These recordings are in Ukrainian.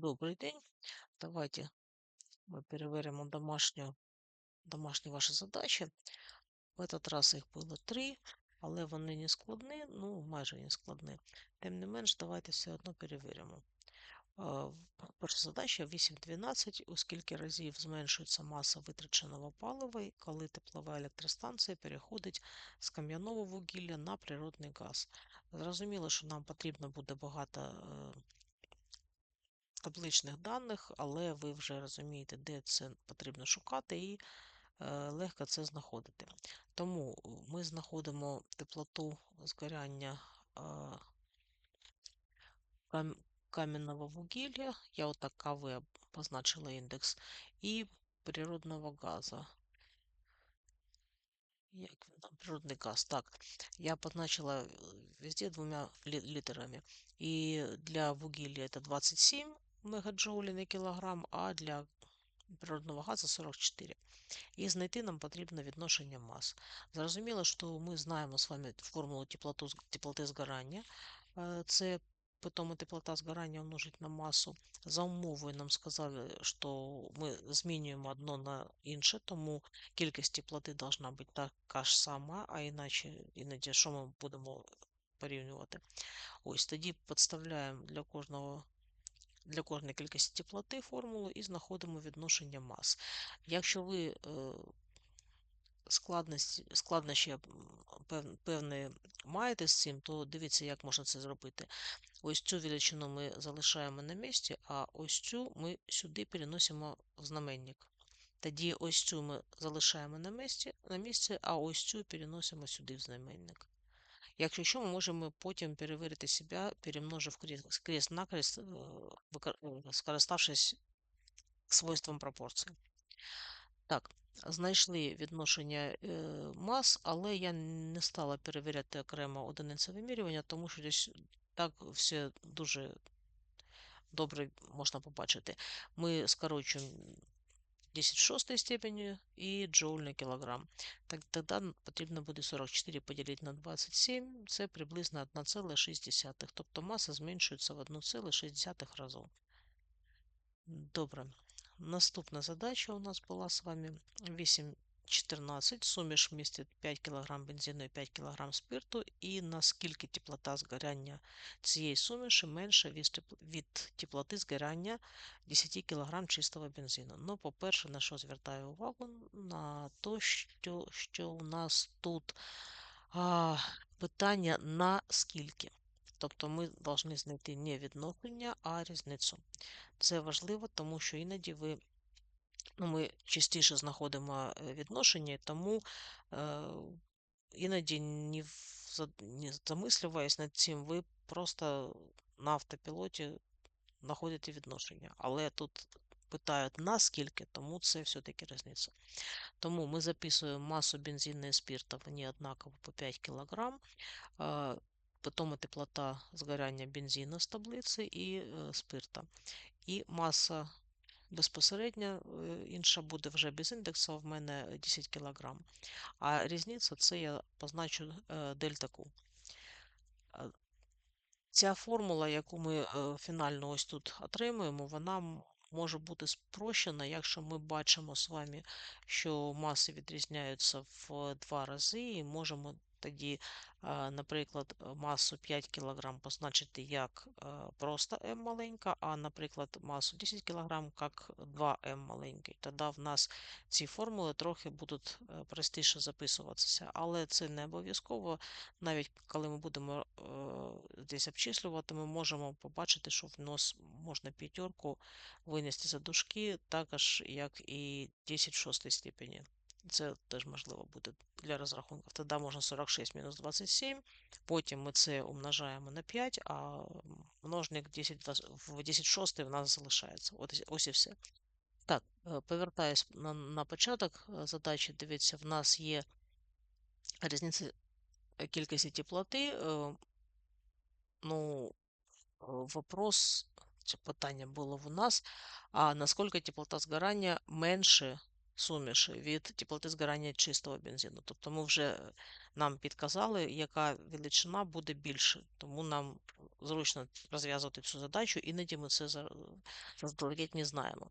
Добрий день. Давайте ми перевіримо домашню, домашні ваші задачі. В этот раз їх було три, але вони не складні, ну майже не складні. Тим не менш, давайте все одно перевіримо. Перша задача 8.12. У скільки разів зменшується маса витраченого палива, коли теплова електростанція переходить з кам'яного вугілля на природний газ. Зрозуміло, що нам потрібно буде багато е, табличних даних, але ви вже розумієте, де це потрібно шукати, і е, легко це знаходити. Тому ми знаходимо теплоту згоряння е, кам'яного вугілля, я отак КВ позначила індекс, і природного газу. Як він там, природний газ. Так, я позначила везде двома літерами. І для вугілля це 27 мегаджоулі на кілограм, а для природного газу 44. І знайти нам потрібно відношення мас. Зрозуміло, що ми знаємо з вами формулу теплоту, теплоти згорання. Е, це Потім теплота згорання умножить на масу. За умовою нам сказали, що ми змінюємо одно на інше, тому кількість теплоти повинна бути така ж сама, а іначе іноді що ми будемо порівнювати. Ось тоді підставляємо для кожного. Для кожної кількості теплоти формулу і знаходимо відношення мас. Якщо ви е, складнощі певні маєте з цим, то дивіться, як можна це зробити. Ось цю величину ми залишаємо на місці, а ось цю ми сюди переносимо в знаменник. Тоді ось цю ми залишаємо на місці, на місці, а ось цю переносимо сюди в знаменник. Якщо що, ми можемо потім перевірити себе, перемножив крест накрест, е, е, скориставшись свойством пропорції. Так, знайшли відношення мас, але я не стала перевіряти окремо одиниці вимірювання, тому що десь так все дуже добре можна побачити. Ми скорочуємо 10 в 6 степені і джоуль на кілограм. Так, Тоді потрібно буде 44 поділити на 27, це приблизно 1,6. Тобто маса зменшується в 1,6 разу. Добре. Наступна задача у нас була з вами 8.14. Суміш містить 5 кг бензину і 5 кг спирту, і наскільки теплота згоряння цієї суміші менша від теплоти згоряння 10 кг чистого бензину. Ну, по-перше, на що звертаю увагу? На те, що, що у нас тут а, питання на скільки. Тобто ми повинні знайти не відновлення, а різницю. Це важливо, тому що іноді ви, ну, ми частіше знаходимо е, відношення, тому іноді не, не замислюваясь над цим, ви просто на автопілоті знаходите відношення. Але тут питають наскільки, тому це все-таки різниця. Тому ми записуємо масу бензину і спирта, вони однаково по 5 кг. Потім теплота згоряння бензину з таблиці і спирта. І маса безпосередньо е, інша буде вже без індексу, в мене 10 кг. А різниця це я позначу е, дельта Q. Ця формула, яку ми фінально ось тут отримуємо, вона може бути спрощена, якщо ми бачимо з вами, що маси відрізняються в два рази, і можемо тоді, наприклад, масу 5 кг позначити як просто m маленька, а, наприклад, масу 10 кг як 2m маленький. Тоді в нас ці формули трохи будуть е, простіше записуватися. Але це не обов'язково. Навіть коли ми будемо е, десь обчислювати, ми можемо побачити, що в нас можна п'ятерку винести за дужки, також як і 10 в 6 степені. Це теж можливо буде для розрахунків. Тоді можна 46 мінус 27. Потім ми це умножаємо на 5, а множник 10 в 10 шостий в нас залишається. От, Ось і все. Так, е, повертаюсь на на початок е, задачі. Дивіться, в нас є різниця е, кількості теплоти. Ну, вопрос, це питання було в нас, а наскільки теплота згорання менше суміші від теплоти згорання чистого бензину. Тобто ми вже нам підказали, яка величина буде більше, тому нам зручно розв'язувати цю задачу, іноді ми це за- заздалегідь не знаємо.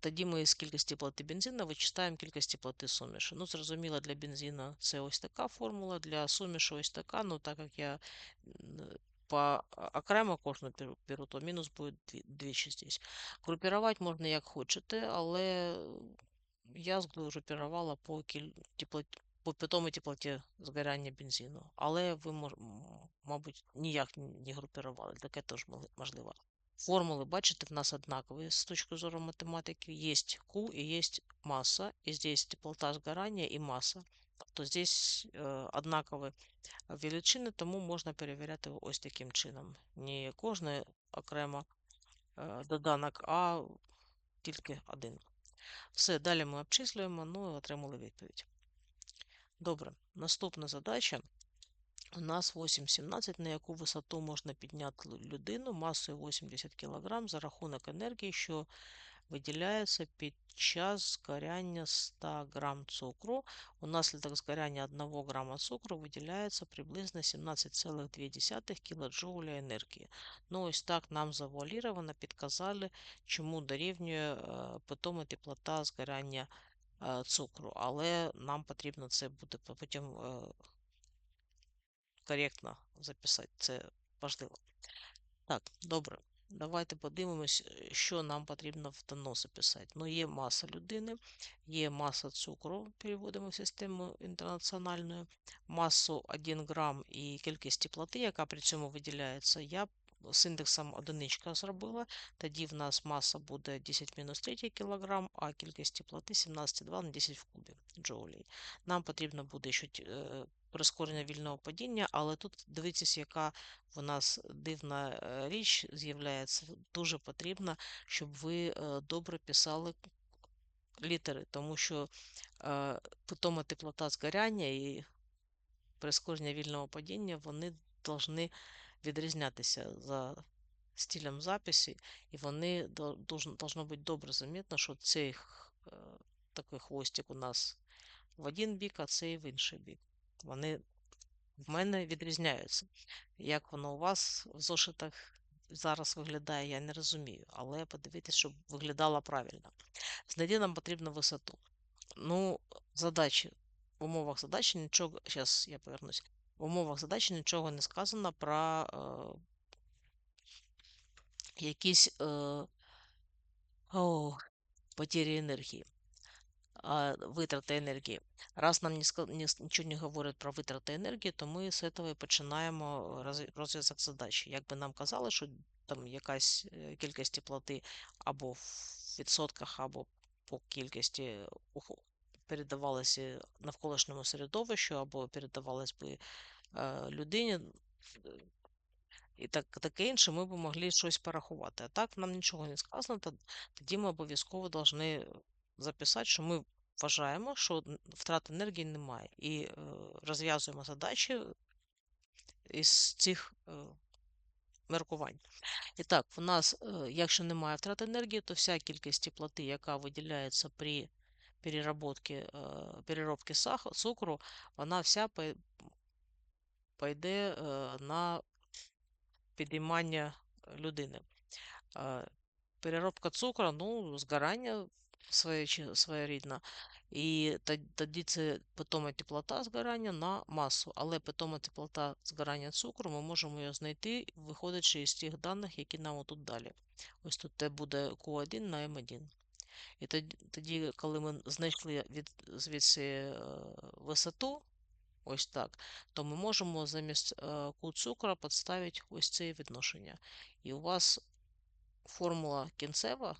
Тоді ми з кількості плати бензину вичитаємо кількості плати суміші. Ну, зрозуміло, для бензину це ось така формула, для суміші ось така. Ну, так як я по окремо кожну беру, то мінус буде дві- двічі здесь. Групірувати можна як хочете, але я згрупірувала по кіль... теплоті по питомій теплоті згоряння бензину. Але ви, мабуть, ніяк не групірували, таке теж можливо. Формули, бачите, в нас однакові з точки зору математики. Є Q і є маса, і здесь теплота згорання і маса. Тобто здесь е, однакові величини, тому можна перевіряти ось таким чином. Не кожне окремо е, доданок, а тільки один. Все, далі ми обчислюємо, ну і отримали відповідь. Добре, наступна задача. У нас 8,17, на яку висоту можна підняти людину масою 80 кг за рахунок енергії, що виділяється під час згоряння 100 грам цукру. Унаслідок згоряння 1 грама цукру виділяється приблизно 17,2 кJ енергії. Ну, ось так нам завуаліровано підказали, чому дорівнює е, питома теплота згоряння е, цукру. Але нам потрібно це буде потім е, коректно записати. Це важливо. Так, добре. Давайте подивимось, е, що нам потрібно в доноси писати. Ну, є маса людини, є маса цукру, переводимо в систему інтернаціональну, масу 1 грам і кількість теплоти, яка при цьому виділяється, я з індексом одиничка зробила. Тоді в нас маса буде 10-3 кг, а кількість теплоти 17,2 на 10 в кубі джоулей. Нам потрібно буде ще е, прискорення вільного падіння, але тут дивіться, яка в нас дивна е, річ з'являється. Дуже потрібно, щоб ви е, добре писали літери, тому що питома теплота згоряння і прискорення вільного падіння вони повинні відрізнятися за стилем записі, і вони должно бути добре замітно, що цей такий хвостик у нас в один бік, а цей в інший бік. Вони в мене відрізняються. Як воно у вас в зошитах зараз виглядає, я не розумію, але подивіться, щоб виглядало правильно. Знайти нам потрібно висоту. Ну, задачі. В умовах задачі нічого. Зараз я повернусь. В умовах задачі нічого не сказано про е, якісь е, о, потери енергії, а, витрати енергії. Раз нам не нічого не говорять про витрати енергії, то ми з цього і починаємо роз- розв'язок задачі. Якби нам казали, що там якась е, кількість теплоти або в відсотках, або по кількості ухо- передавалося навколишньому середовищу, або передавалось би е, людині. е, І так, таке інше, ми б могли щось порахувати. А так нам нічого не сказано, то- тоді ми обов'язково повинні записати, що ми вважаємо, що втрат енергії немає. І е, розв'язуємо задачі із цих е, міркувань. І так, в нас, якщо немає втрат енергії, то вся кількість теплоти, яка виділяється при переробці сах- цукру, вона вся пойде е, на підіймання людини. Е, Переробка цукру, ну, згорання своє, своєрідне. І тоді це питома теплота згорання на масу. Але питома теплота згорання цукру ми можемо її знайти, виходячи із тих даних, які нам отут далі. Ось тут це буде Q1 на M1. І тоді, тоді коли ми знайшли від, звідси е, висоту, ось так, то ми можемо замість е, Q цукру підставити ось це відношення. І у вас формула кінцева,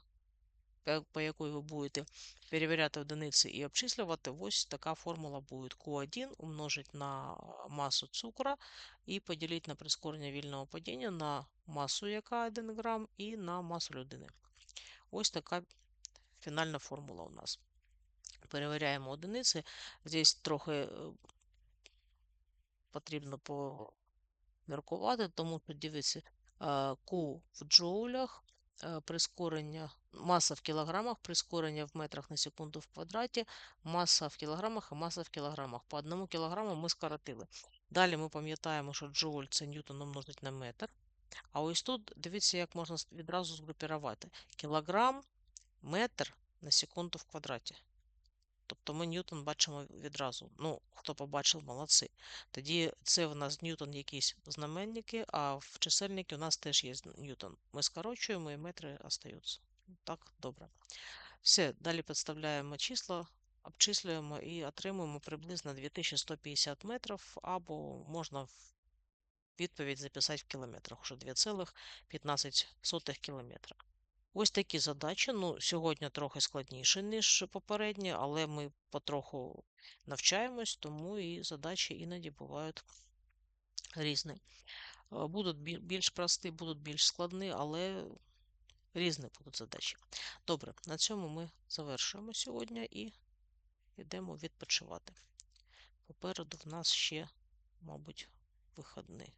по якій ви будете перевіряти одиниці і обчислювати, ось така формула буде. Q1 умножить на масу цукру і поділити на прискорення вільного падіння на масу, яка 1 грам, і на масу людини. Ось така фінальна формула у нас. Перевіряємо одиниці. Здесь трохи е, потрібно поміркувати, тому що дивіться, е, Q в джоулях, е, прискорення, маса в кілограмах, прискорення в метрах на секунду в квадраті, маса в кілограмах і маса в кілограмах. По одному кілограму ми скоротили. Далі ми пам'ятаємо, що джоуль це ньютон умножить на метр. А ось тут дивіться, як можна відразу згрупірувати. Кілограм, метр на секунду в квадраті. Тобто ми ньютон бачимо відразу. Ну, хто побачив, молодці. Тоді це в нас ньютон якісь знаменники, а в чисельнику у нас теж є ньютон. Ми скорочуємо і метри остаються. Так, добре. Все, далі підставляємо числа, обчислюємо і отримуємо приблизно 2150 метрів, або можна відповідь записати в кілометрах, вже 2,15 кілометра. Ось такі задачі. Ну, сьогодні трохи складніше, ніж попередні, але ми потроху навчаємось, тому і задачі іноді бувають різні. Е, Будуть більш прості, будуть більш складні, але різні будуть задачі. Добре, на цьому ми завершуємо сьогодні і йдемо відпочивати. Попереду в нас ще, мабуть, вихідний.